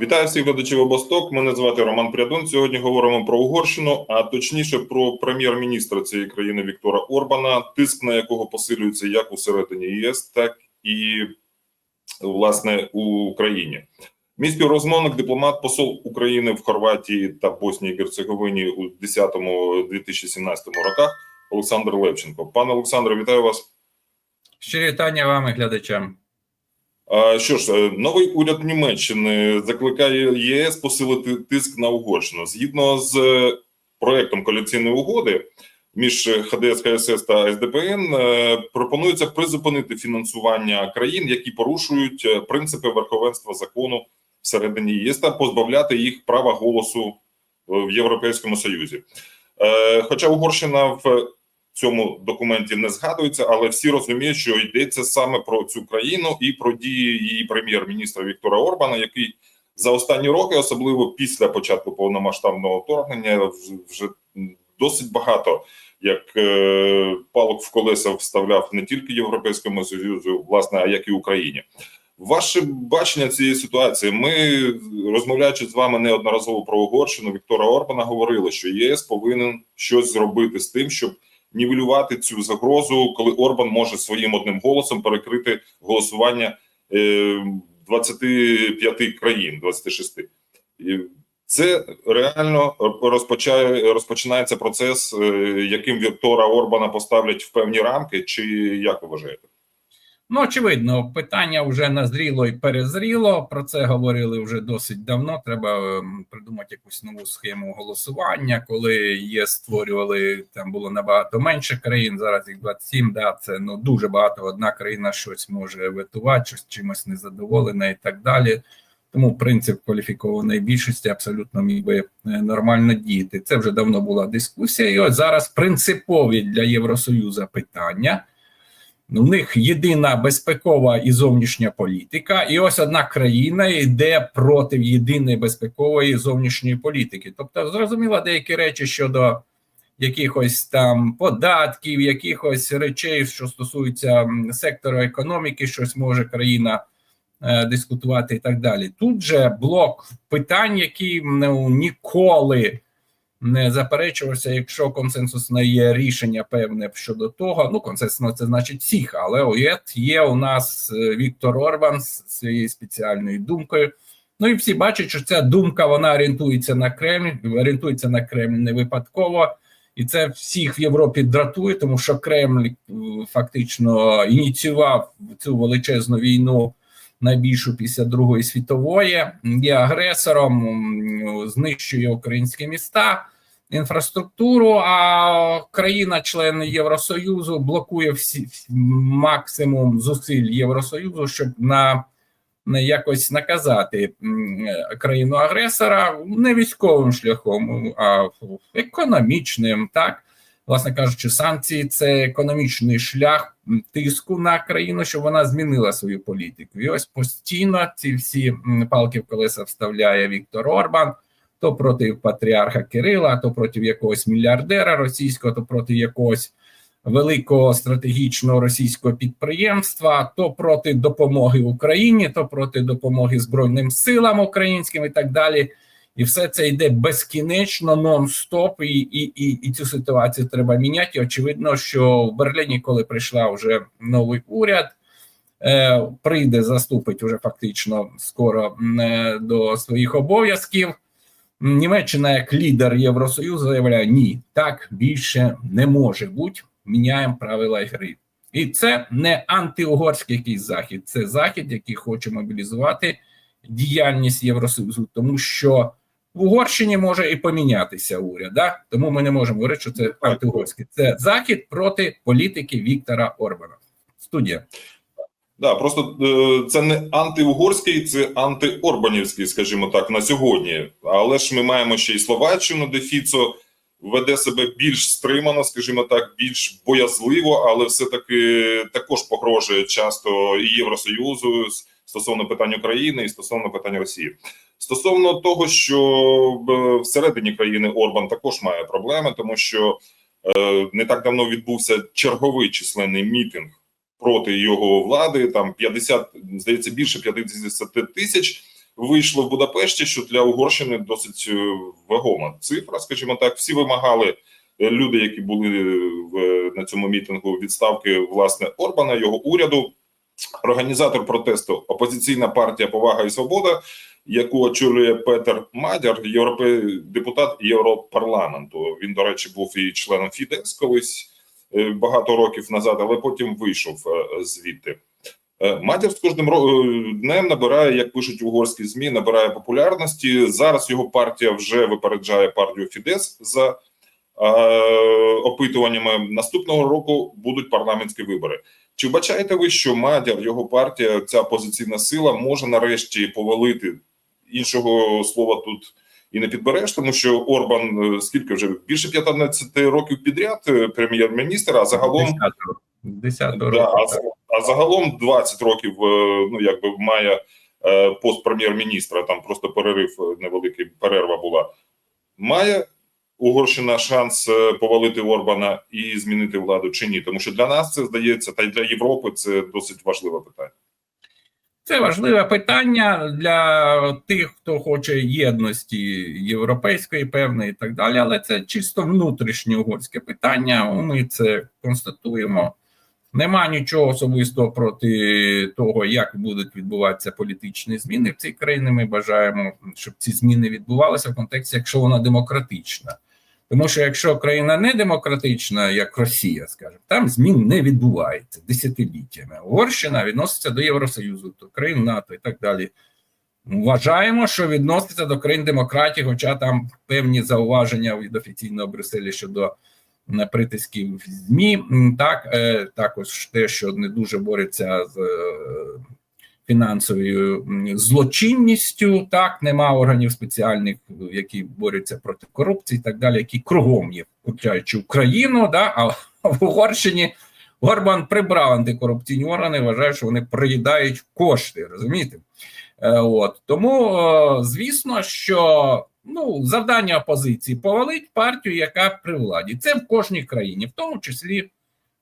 Вітаю всіх глядачів обосток. Мене звати Роман Прядун. Сьогодні говоримо про Угорщину, а точніше про прем'єр-міністра цієї країни Віктора Орбана, тиск на якого посилюється як усередині єС, так і власне у Україні. Мій співрозмовник, дипломат, посол України в Хорватії та Боснії Герцеговині у 2010-2017 роках Олександр Левченко. Пане Олександре, вітаю вас. Щирі вітання вам і глядачам. Що ж, е, новий уряд Німеччини закликає ЄС посилити тиск на Угорщину згідно з е, проектом коаліційної угоди між ХДС, КСС та СДПН. е, Пропонується призупинити фінансування країн, які порушують принципи верховенства закону всередині ЄС та позбавляти їх права голосу в Європейському Союзі. Хоча Угорщина в цьому документі не згадується, але всі розуміють, що йдеться саме про цю країну і про дії її прем'єр-міністра Віктора Орбана, який за останні роки, особливо після початку повномасштабного вторгнення, вже- досить багато як е, палок в колеса вставляв не тільки Європейському Союзу, власне, а як і Україні. Ваше бачення цієї ситуації. Ми розмовляючи з вами неодноразово про Угорщину Віктора Орбана, говорили, що єС повинен щось зробити з тим, щоб нівелювати цю загрозу, коли Орбан може своїм одним голосом перекрити голосування е, 25 країн, 26. І це реально розпочає розпочинається процес, е, яким Віктора Орбана поставлять в певні рамки, чи як ви вважаєте? Ну, очевидно, питання вже назріло і перезріло. Про це говорили вже досить давно. Треба ем, придумати якусь нову схему голосування. Коли є створювали, там було набагато менше країн. Зараз їх 27, Да, це ну дуже багато. Одна країна щось може ветувати, щось чимось незадоволена і так далі. Тому принцип кваліфікованої більшості абсолютно міг би е, нормально діяти. Це вже давно була дискусія. І ось зараз принципові для Євросоюзу питання. У них єдина безпекова і зовнішня політика, і ось одна країна йде проти єдиної безпекової зовнішньої політики. Тобто, зрозуміло, деякі речі щодо якихось там податків, якихось речей, що стосуються сектору економіки, щось може країна е, дискутувати і так далі. Тут же блок питань, які ну, ніколи не заперечувався, якщо консенсусне є рішення певне щодо того. Ну, консенсусно це значить всіх, але є, є у нас е, Віктор Орбан з своєю спеціальною думкою. Ну і всі бачать, що ця думка вона орієнтується на Кремль, орієнтується на Кремль не випадково, і це всіх в Європі дратує, тому що Кремль е, фактично ініціював цю величезну війну. Найбільшу після Другої світової є агресором, знищує українські міста, інфраструктуру. А країна-член Євросоюзу блокує всі максимум зусиль Євросоюзу, щоб на не якось наказати країну агресора не військовим шляхом, а економічним, так власне кажучи, санкції це економічний шлях тиску на країну, щоб вона змінила свою політику. І ось постійно ці всі палки в колеса вставляє Віктор Орбан. То проти патріарха Кирила, то проти якогось мільярдера російського, то проти якогось великого стратегічного російського підприємства, то проти допомоги Україні, то проти допомоги Збройним силам українським і так далі. І все це йде безкінечно, нон-стоп, і, і, і, і цю ситуацію треба міняти. Очевидно, що в Берліні, коли прийшла вже новий уряд, е, прийде, заступить уже фактично скоро е, до своїх обов'язків. Німеччина як лідер Євросоюзу заявляє: ні, так більше не може бути. Міняємо правила гри. І це не антиугорський якийсь захід, це захід, який хоче мобілізувати діяльність Євросоюзу, тому що в Угорщині може і помінятися уряд. Да? Тому ми не можемо говорити, що це антиугорський. Це захід проти політики Віктора Орбана. Студія. Да, просто е, це не антиугорський, це антиорбанівський, скажімо так, на сьогодні. Але ж ми маємо ще й Словаччину, де Фіцо веде себе більш стримано, скажімо так, більш боязливо, але все-таки також погрожує часто і Євросоюзу стосовно питань України і стосовно питань Росії. Стосовно того, що е, всередині країни Орбан також має проблеми, тому що е, не так давно відбувся черговий численний мітинг проти його влади. Там 50, здається, більше 50 тисяч вийшло в Будапешті, що для Угорщини досить е, вагома цифра. Скажімо так, всі вимагали люди, які були в на цьому мітингу відставки власне Орбана, його уряду. Організатор протесту опозиційна партія Повага і Свобода, яку очолює Петер Мадяр, європе... депутат Європарламенту. Він, до речі, був і членом Фідес колись е, багато років назад, але потім вийшов е, звідти. Е, Мадяр з кожним днем набирає, як пишуть угорські змі, набирає популярності. Зараз його партія вже випереджає партію Фідес за е, опитуваннями. Наступного року будуть парламентські вибори. Чи вбачаєте ви, що Мадяр, його партія, ця опозиційна сила може нарешті повалити іншого слова тут і не підбереш, тому що Орбан е, скільки вже більше 15 років підряд е, прем'єр-міністр, а загалом 10 Да, року. а, а загалом 20 років е, ну якби має пост прем'єр-міністра. Там просто перерив невеликий перерва була. Має Угорщина шанс е, повалити Орбана і змінити владу чи ні? Тому що для нас це здається, та й для Європи це досить важливе питання. Це важливе питання для тих, хто хоче єдності європейської, певної і так далі, але це чисто внутрішнє угорське питання. Ми це констатуємо. Нема нічого особистого проти того, як будуть відбуватися політичні зміни в цій країні. Ми бажаємо, щоб ці зміни відбувалися в контексті, якщо вона демократична. Тому що якщо країна не демократична, як Росія, скажімо, там змін не відбувається десятиліттями. Угорщина відноситься до Євросоюзу, до країн НАТО і так далі. Вважаємо, що відноситься до країн демократії, хоча там певні зауваження від офіційного Брюсселя щодо притисків в ЗМІ. Так, е, також те, що не дуже бореться з е, фінансовою злочинністю. Так, нема органів спеціальних, які борються проти корупції, і так далі, які кругом є, включаючи Україну. Да, а в Угорщині Горбан прибрав антикорупційні органи, вважає, що вони приїдають кошти. Розумієте? Е, От тому, е, звісно, що ну завдання опозиції повалить партію, яка при владі. Це в кожній країні, в тому числі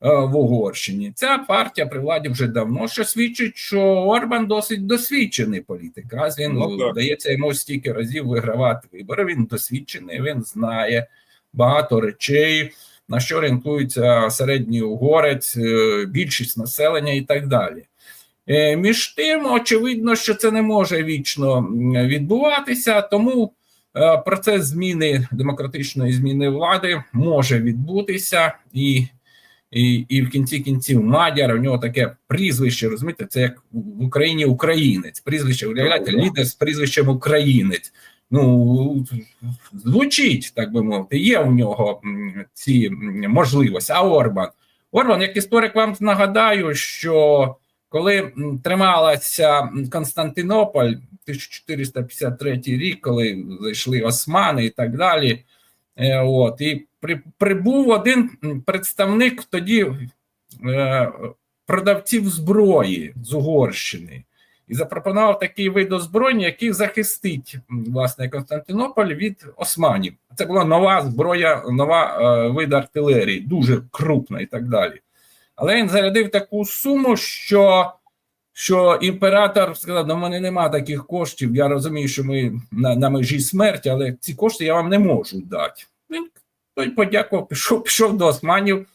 в Угорщині. Ця партія при владі вже давно, що свідчить, що Орбан досить досвідчений політик. Раз він Ну, вдається йому стільки разів вигравати вибори. Він досвідчений, він знає багато речей. На що орієнтується середній угорець, е, більшість населення і так далі. Е, Між тим, очевидно, що це не може вічно відбуватися, тому е, процес зміни демократичної зміни влади може відбутися, і, і, і в кінці кінців Мадяр, у нього таке прізвище, розумієте, це як в Україні українець. Прізвище, уявляєте, Ну, лідер з прізвищем українець. Ну, звучить, так би мовити, є у нього ці можливості. А Орбан? Орбан, як історик, вам нагадаю, що коли трималася Константинополь 1453 рік, коли зайшли османи і так далі, е, от, і при, прибув один представник тоді е, продавців зброї з Угорщини і запропонував такий вид озброєння, який захистить власне Константинополь від османів. Це була нова зброя, нова е, вид артилерії, дуже крупна і так далі. Але він зарядив таку суму, що, що імператор сказав: ну, в мене нема таких коштів. Я розумію, що ми на, на межі смерті, але ці кошти я вам не можу дати. Він той подякував, пішов, пішов до османів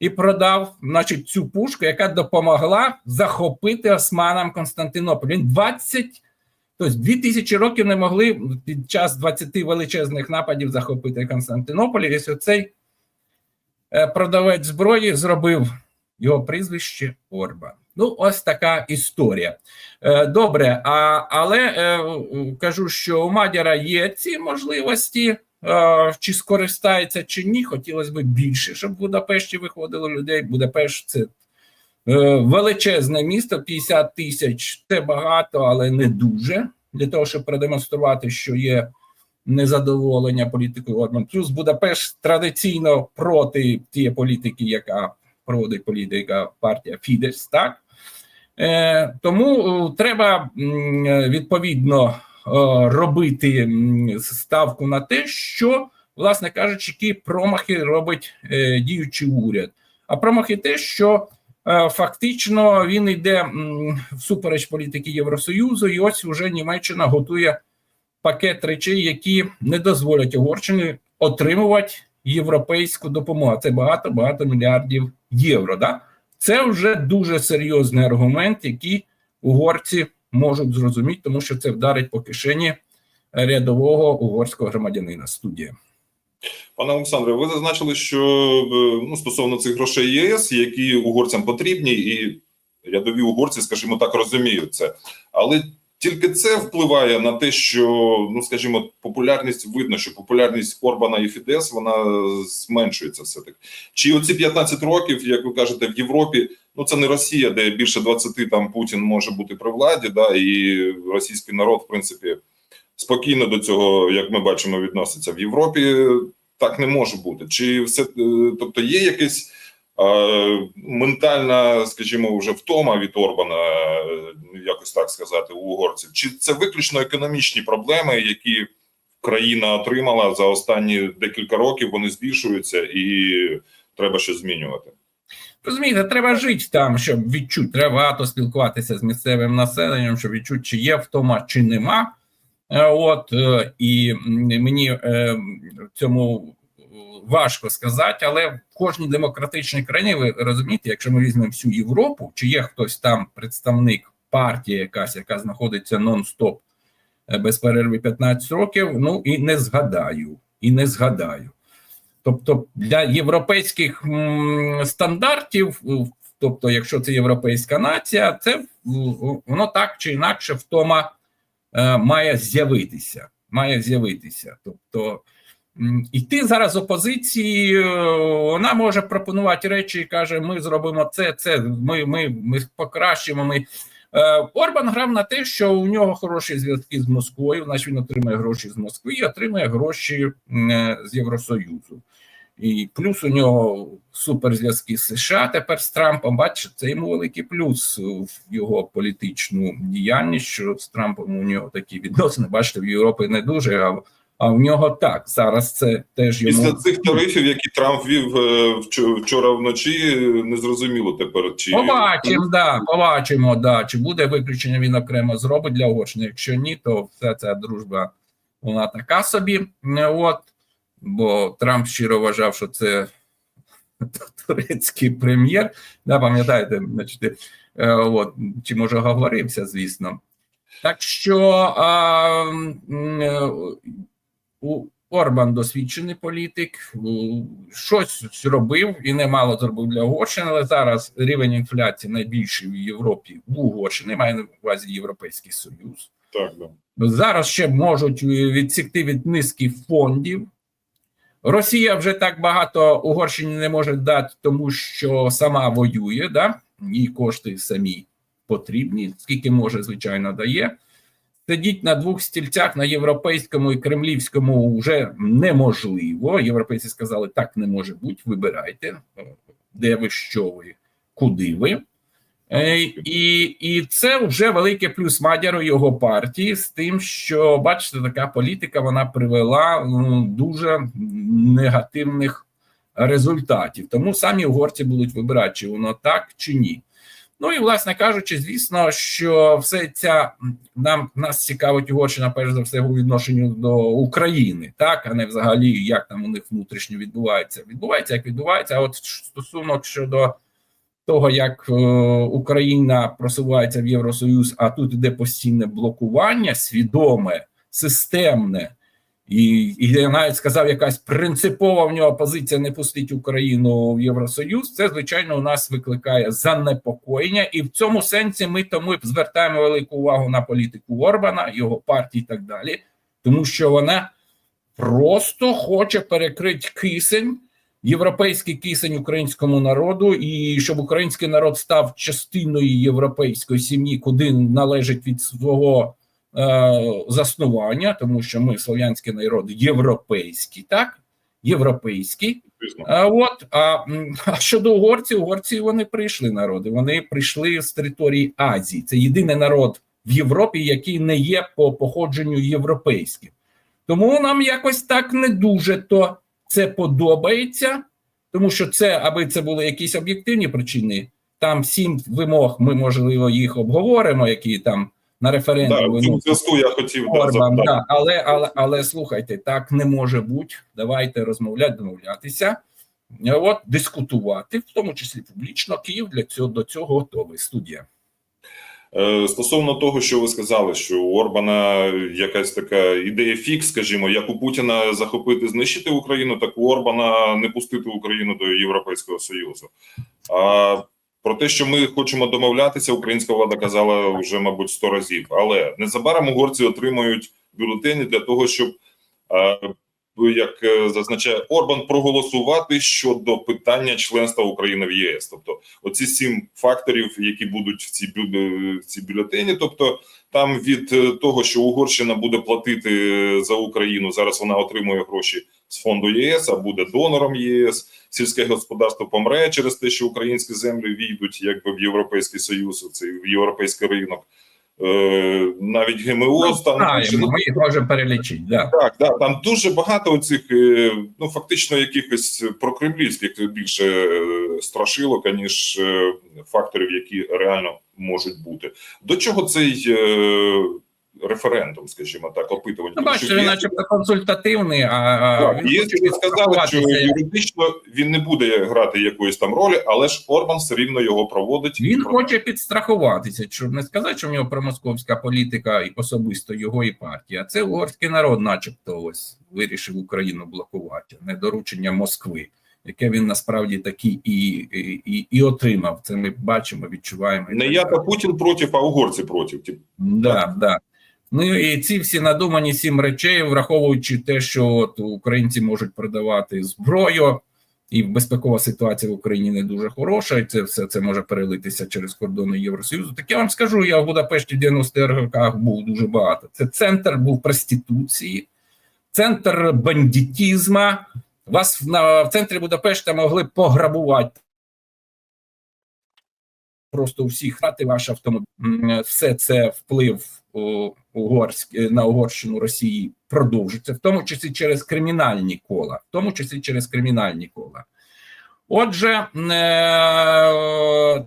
і продав, значить, цю пушку, яка допомогла захопити османам Константинополь. Він 20, тобто 2000 років не могли під час 20 величезних нападів захопити Константинополь. І ось оцей е, продавець зброї зробив його прізвище Орбан. Ну, ось така історія. Е, Добре, а, але е, кажу, що у Мадяра є ці можливості. Е, Чи скористається, чи ні, хотілося б більше, щоб в Будапешті виходило людей. Будапешт це е, величезне місто, 50 тисяч це багато, але не дуже. Для того, щоб продемонструвати, що є незадоволення політикою Орбан. Плюс Будапешт традиційно проти тієї політики, яка проводить політика партія Фідес, так? Е, тому е, треба відповідно робити ставку на те, що, власне кажучи, які промахи робить е, діючий уряд. А промахи те, що е, фактично він йде всупереч політики Євросоюзу, і ось уже Німеччина готує пакет речей, які не дозволять Угорщині отримувати європейську допомогу. Це багато багато мільярдів євро. Да? Це вже дуже серйозний аргумент, який угорці можуть зрозуміти, тому що це вдарить по кишені рядового угорського громадянина. Студія. Пане Олександре, ви зазначили, що е, ну, стосовно цих грошей ЄС, які угорцям потрібні, і рядові угорці, скажімо так, розуміють це. Але тільки це впливає на те, що ну скажімо, популярність видно, що популярність Орбана і Фідес вона зменшується все таки. Чи оці 15 років, як ви кажете, в Європі, ну це не Росія, де більше 20 там Путін може бути при владі, да і російський народ, в принципі, спокійно до цього, як ми бачимо, відноситься в Європі. Так не може бути. Чи все е, тобто є якесь е, ментальна, скажімо, вже втома від Орбана, якось так сказати, у угорців? Чи це виключно економічні проблеми, які країна отримала за останні декілька років? Вони збільшуються і треба щось змінювати? Розумієте, треба жити там, щоб відчути. Треба багато спілкуватися з місцевим населенням, щоб відчути, чи є втома, чи нема. Е, От е, і мені е, в цьому важко сказати, але в кожній демократичній країні ви розумієте, якщо ми візьмемо всю Європу, чи є хтось там представник партії, якась, яка знаходиться нон-стоп е, без перерви 15 років, ну і не згадаю, і не згадаю. Тобто для європейських стандартів, тобто, якщо це європейська нація, це воно так чи інакше втома е, має з'явитися. Має з'явитися. Тобто м, іти зараз опозиції, е, вона може пропонувати речі і каже: ми зробимо це, це, ми, ми, ми покращимо. Ми. Е, Орбан грав на те, що у нього хороші зв'язки з Москвою, значить він отримує гроші з Москви і отримує гроші е, з Євросоюзу. І плюс у нього суперзв'язки з США тепер з Трампом. Бачите, це йому великий плюс в його політичну діяльність. Що з Трампом у нього такі відносини. Бачите, в Європі не дуже, а, а в нього так. Зараз це теж йому Після цих тарифів, які Трамп вів е, вчора вночі, не зрозуміло тепер чи Побачимо, да, побачимо, да. Чи буде виключення він окремо зробить для Угорщини. Якщо ні, то вся ця дружба вона така собі. Не От, бо Трамп щиро вважав, що це турецький прем'єр. Да, пам'ятаєте, значить, е, от, чи може говорився, звісно. Так що а, е, Орбан досвідчений політик, щось робив і немало зробив для Угорщини, але зараз рівень інфляції найбільший в Європі в Угорщині, має на увазі Європейський Союз. так да. Зараз ще можуть відсікти від низки фондів. Росія вже так багато Угорщині не може дати, тому що сама воює, да? їй кошти самі потрібні, скільки може, звичайно, дає. Сидіть на двох стільцях на європейському і кремлівському вже неможливо. Європейці сказали, так не може бути. Вибирайте, де ви, що ви, куди ви. Е, І, і це вже великий плюс Мадяру його партії з тим, що бачите, така політика вона привела ну, дуже негативних результатів. Тому самі угорці будуть вибирати, чи воно так, чи ні. Ну і власне кажучи, звісно, що все ця нам нас цікавить Угорщина, перш за все, у відношенню до України, так а не взагалі, як там у них внутрішньо відбувається. Відбувається, як відбувається. А от стосунок щодо того, як е, Україна просувається в Євросоюз, а тут іде постійне блокування, свідоме, системне, і, і навіть сказав, якась принципова в нього позиція не пустить Україну в Євросоюз. Це звичайно у нас викликає занепокоєння, і в цьому сенсі ми тому звертаємо велику увагу на політику Орбана, його партії і так далі, тому що вона просто хоче перекрити кисень європейський кисень українському народу, і щоб український народ став частиною європейської сім'ї, куди належить від свого заснування, тому що ми слов'янський народ європейський, так європейський. А от а, а щодо угорців, угорці вони прийшли народи. Вони прийшли з території Азії. Це єдиний народ в Європі, який не є по походженню європейським. Тому нам якось так не дуже то це подобається, тому що це, аби це були якісь об'єктивні причини, там сім вимог. Ми можливо їх обговоримо, які там на Да, референдум в зв'язку я хотів да, Орбан, запитати. да, але, але, але слухайте, так не може бути. Давайте розмовляти, домовлятися, от дискутувати, в тому числі публічно. Київ для цього до цього готовий. Студія. Е, Стосовно того, що ви сказали, що у Орбана якась така ідея фікс, скажімо, як у Путіна захопити, знищити Україну, так у Орбана не пустити Україну до Європейського Союзу. А про те, що ми хочемо домовлятися, українська влада казала вже, мабуть, сто разів. Але незабаром угорці отримують бюлетені для того, щоб, е, як е, зазначає Орбан, проголосувати щодо питання членства України в ЄС. Тобто, оці сім факторів, які будуть в ці бю- в ці бюлетені. Тобто, там від е, того, що Угорщина буде платити е, за Україну, зараз вона отримує гроші з фонду ЄС, а буде донором ЄС. Сільське господарство помре через те, що українські землі війдуть якби в Європейський Союз, це в європейський ринок. Е, навіть ГМО Ну, там знаємо, ми їх можемо перелічити. Да. так, да, там дуже багато оцих, е, ну фактично, якихось прокремлівських більше е, страшилок, аніж факторів, які реально можуть бути. До чого цей референдум, скажімо так, опитування? Ну, бачите, він начебто консультативний, а, так, він хоче сказали, що юридично він не буде грати якоїсь там ролі, але ж Орбан все рівно його проводить. Він хоче підстрахуватися, щоб не сказати, що в нього промосковська політика і особисто його і партія. Це угорський народ, начебто, ось вирішив Україну блокувати, не доручення Москви, яке він насправді таки і, і, і, і отримав. Це ми бачимо, відчуваємо. і Не я та Путін проти, а угорці проти. Да, да. Ну і ці всі надумані сім речей, враховуючи те, що от українці можуть продавати зброю, і безпекова ситуація в Україні не дуже хороша, і це все це може перелитися через кордони Євросоюзу. Так я вам скажу, я в Будапешті в 90-х роках був дуже багато. Це центр був проституції, центр бандитізма. Вас на в центрі Будапешта могли пограбувати. Просто у всіх хати ваш автомобіль. Все це вплив угорськ, на Угорщину Росії продовжиться, в тому числі через кримінальні кола, в тому числі через кримінальні кола. Отже, е,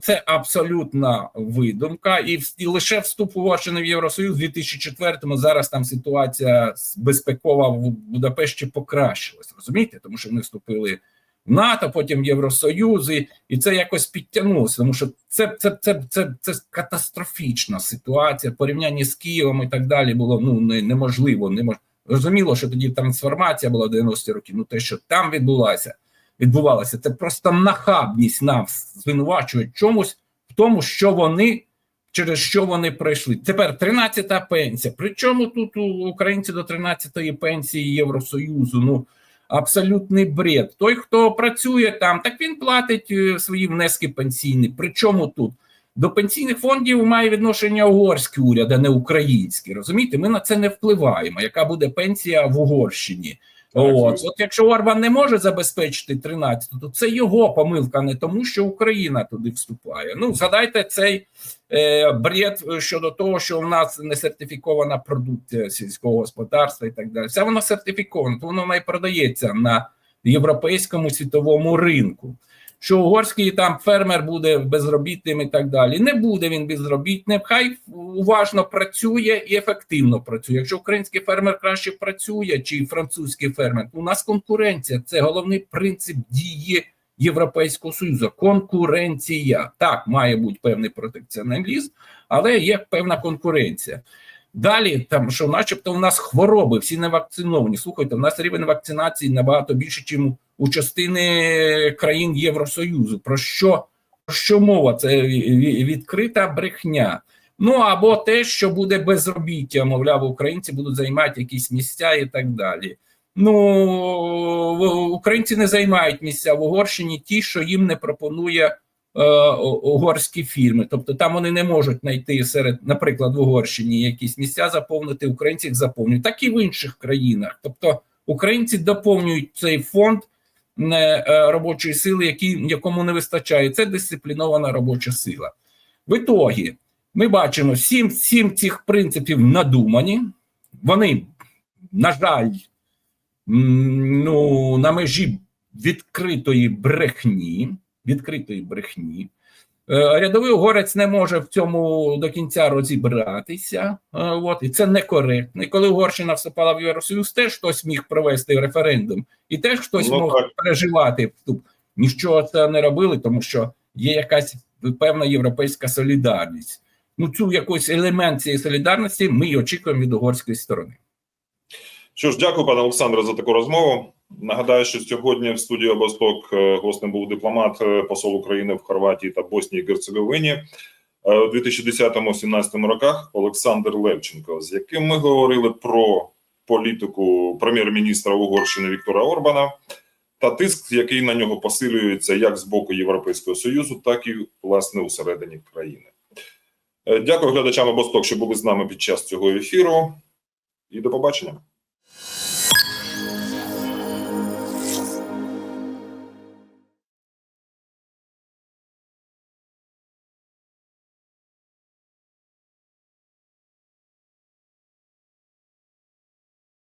це абсолютна видумка, і лише вступ Угорщини в Євросоюз у 2004-му зараз там ситуація безпекова в Будапешті покращилась. Розумієте? Тому що вони вступили НАТО, потім Євросоюз, і, і це якось підтягнулося, тому що це, це, це, це, це катастрофічна ситуація в порівнянні з Києвом і так далі було ну не, неможливо. Немож... Розуміло, що тоді трансформація була в 90-ті роки. Ну те, що там відбулося, відбувалося, це просто нахабність нас звинувачує чомусь в тому, що вони. Через що вони пройшли тепер 13-та пенсія. Причому тут у українці до 13-ї пенсії Євросоюзу? Ну абсолютний бред. Той, хто працює там, так він платить е, свої внески пенсійні. Причому тут до пенсійних фондів має відношення угорський уряд, а не український. Розумієте, ми на це не впливаємо. Яка буде пенсія в Угорщині? От, от якщо Орбан не може забезпечити 13, то це його помилка, не тому, що Україна туди вступає. Ну, згадайте цей е, бред щодо того, що в нас не сертифікована продукція сільського господарства і так далі. Все воно сертифіковане, то воно не продається на європейському світовому ринку. Що угорський там фермер буде безробітним і так далі. Не буде він безробітним. Хай уважно працює і ефективно працює. Якщо український фермер краще працює, чи французький фермер, у нас конкуренція це головний принцип дії Європейського союзу. Конкуренція так має бути певний протекціоналізм, але є певна конкуренція. Далі, там що, начебто, у нас хвороби, всі не вакциновані. Слухайте, у нас рівень вакцинації набагато більше, ніж у частини країн Євросоюзу. Про що, про що мова? Це відкрита брехня. Ну або те, що буде безробіття, мовляв, українці будуть займати якісь місця і так далі. Ну українці не займають місця в Угорщині ті, що їм не пропонує е, угорські фірми. Тобто там вони не можуть знайти серед, наприклад, в Угорщині якісь місця заповнити, українці їх заповнюють, так і в інших країнах. Тобто українці доповнюють цей фонд робочої сили, які, якому не вистачає. Це дисциплінована робоча сила. В ітогі ми бачимо сім, сім цих принципів надумані. Вони, на жаль, ну, на межі відкритої брехні, відкритої брехні. Е, Рядовий угорець не може в цьому до кінця розібратися, е, от, і це некоректно. І коли Угорщина вступала в Євросоюз, теж хтось міг провести референдум, і теж хтось Ну, мог так. переживати вступ. Нічого це не робили, тому що є якась певна європейська солідарність. Ну, цю якийсь елемент цієї солідарності ми й очікуємо від угорської сторони. Що ж, дякую, пане Олександре, за таку розмову. Нагадаю, що сьогодні в студії Обосток е, гостем був дипломат, е, посол України в Хорватії та Боснії і Герцеговині е, у 2010-2017 роках Олександр Левченко, з яким ми говорили про політику прем'єр-міністра Угорщини Віктора Орбана та тиск, який на нього посилюється як з боку Європейського союзу, так і власне усередині країни. Е, Дякую глядачам Обосток, що були з нами під час цього ефіру, і до побачення.